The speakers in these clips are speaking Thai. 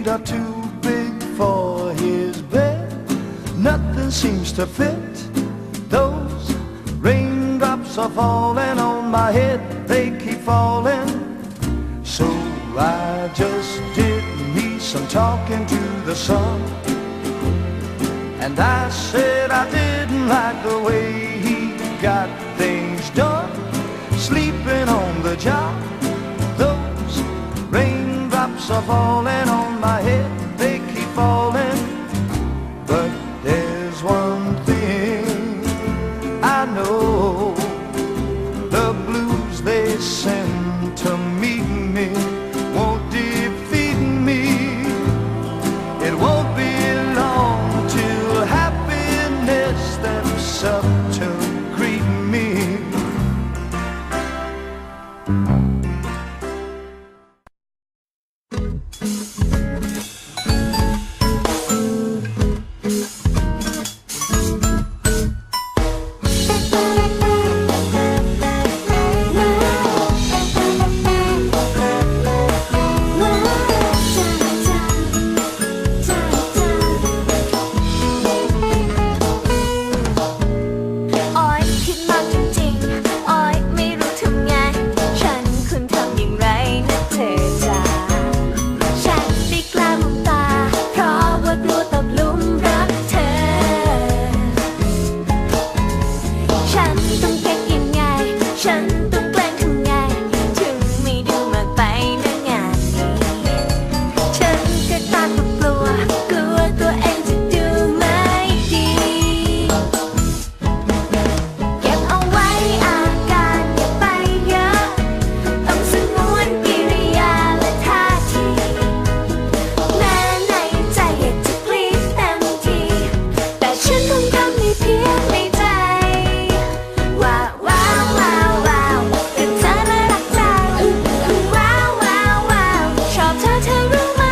feet are too big for his bed. Nothing seems to fit. Those raindrops are falling on my head. They keep falling. So I just did me some talking to the sun. And I said I didn't like the way he got things done. Sleeping on the job. Those raindrops are falling head. rumah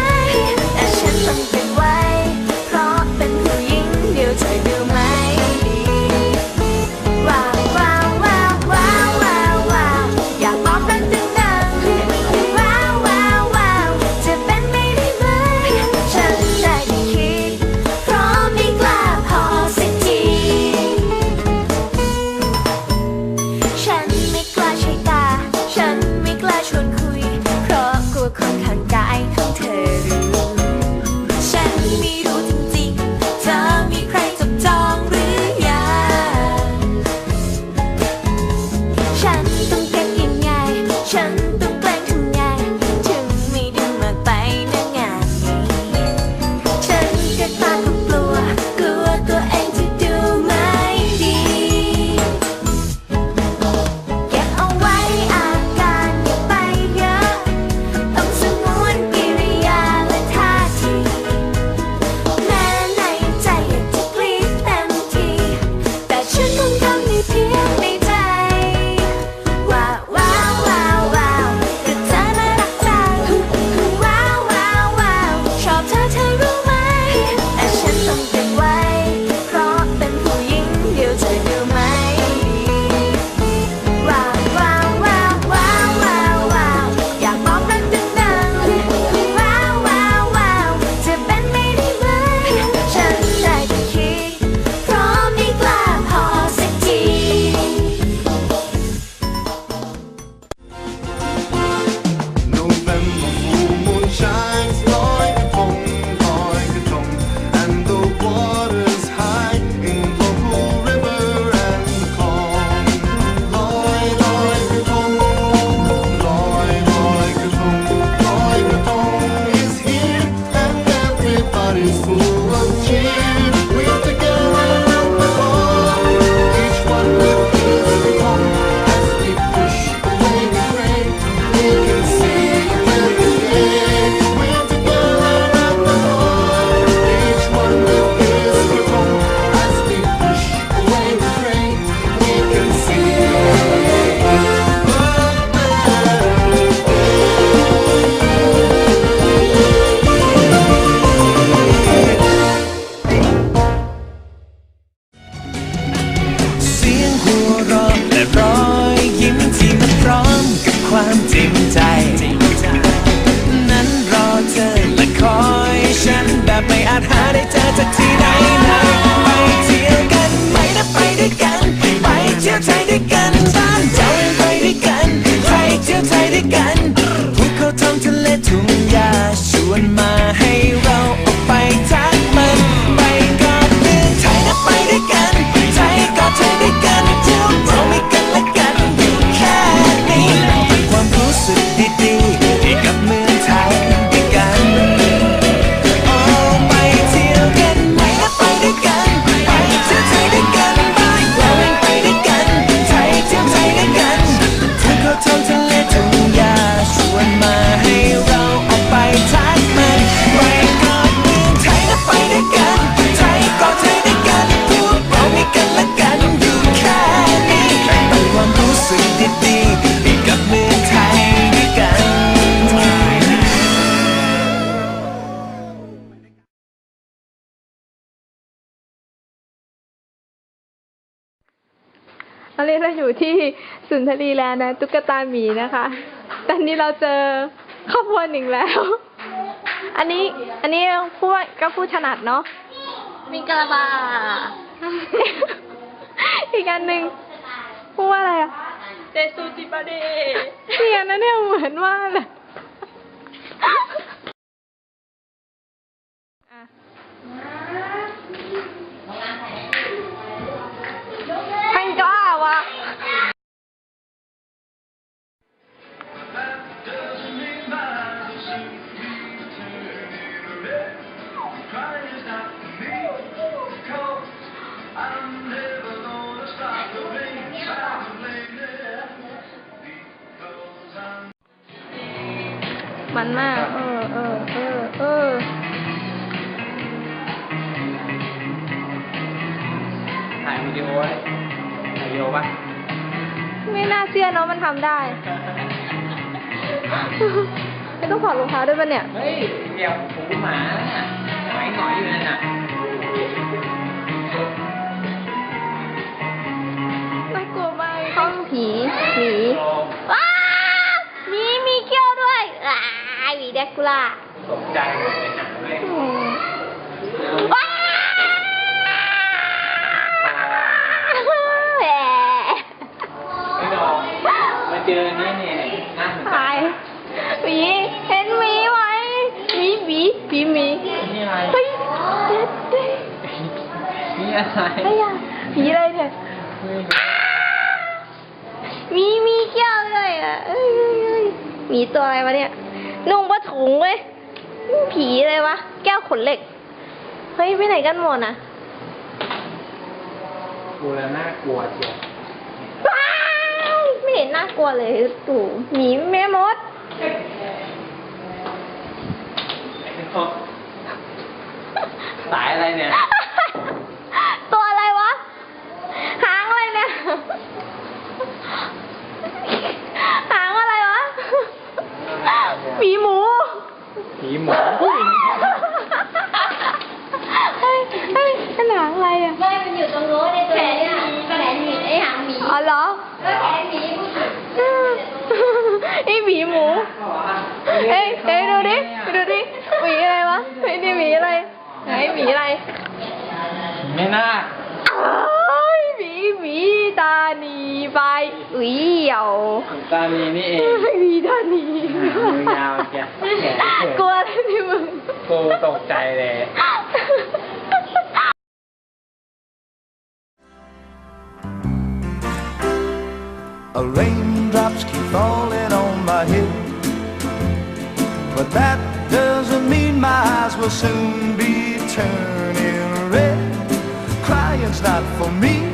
ไม่อาจห ตอนนี้เราอยู่ที่สุนทรีแลนด์นะตุ๊กตาหมีนะคะ ตอนนี้เราเจอครอบครัวหนึ่งแล้ว อันนี้อันนี้พูดก็พูดถนัดเนาะมิงกะลาบา อีกอันหนึ่งพูดว่าอะไรอะเจสูจิบาเดเนี่ยนะเนี่ยเหมือนมากเลย มันมาก เออเออเออเออถ่ายวิดีโอไว้ถ่ายวิดีโอปะไม่น่าเชื่อเนาะมันทำได้ ไม่ต้องถอดรองเท้าด้วยปะเนี่ย เฮ้ย เดี๋ยวผมหมาน่ะหงอยหงอยอยู่นั่นน่ะ หมีแดกคูล่าตกใจหมดเลยหนังเลยอืมว้าแหมไม่ดอกมาเจอนี่เนี่ยน่าสนใจตายหมีเห็นหมีไหมหมีหมีหมีหมีนี่อะไรเฮ้ยเด็ดเด็ดนี่อะไรเฮ้ยอะหมีอะไรเนี่ยเฮ้ยมีมีเขี้ยวด้วยอะเอ้ยเอ้ยเอ้ยหมีตัวอะไรวะเนี่ย นุ่งผ้าถุงเว้ยนี่ผีเลยวะ แก้วขนเหล็ก เฮ้ย ไปไหนกันหมดอะดูแล้วน่ากลัวเชียวว้ายไม่เห็นน่ากลัวเลยตู่หมีแม่มด สายอะไรเนี่ย ตัวอะไรวะ หางอะไรเนี่ย หางอะไรวะ หมีหมูผีหมูเฮ้ยเฮ้ยเป็นหางอะไรอะ ไม่มันอยู่ตรงโน้นในตัวเนี้ยแขนหมีไอหางหมีอ๋อเหรอก็แขนหมีพูดถึงไอหมีหมูเอ้ยเอ้ยดูดิ ดูดิหมีอะไรวะไอ้นี่หมีอะไร ไหนหมีอะไร ไม่น่า อุ้ยเหี่ยว ตานีนี่เอง หมีตานี หางยาวแกแขนเขิน กลัวอะไรนี่มึง กูตกใจเลย A raindrops keep falling on my head. But that doesn't mean my eyes will soon be turning red. Crying's not for me,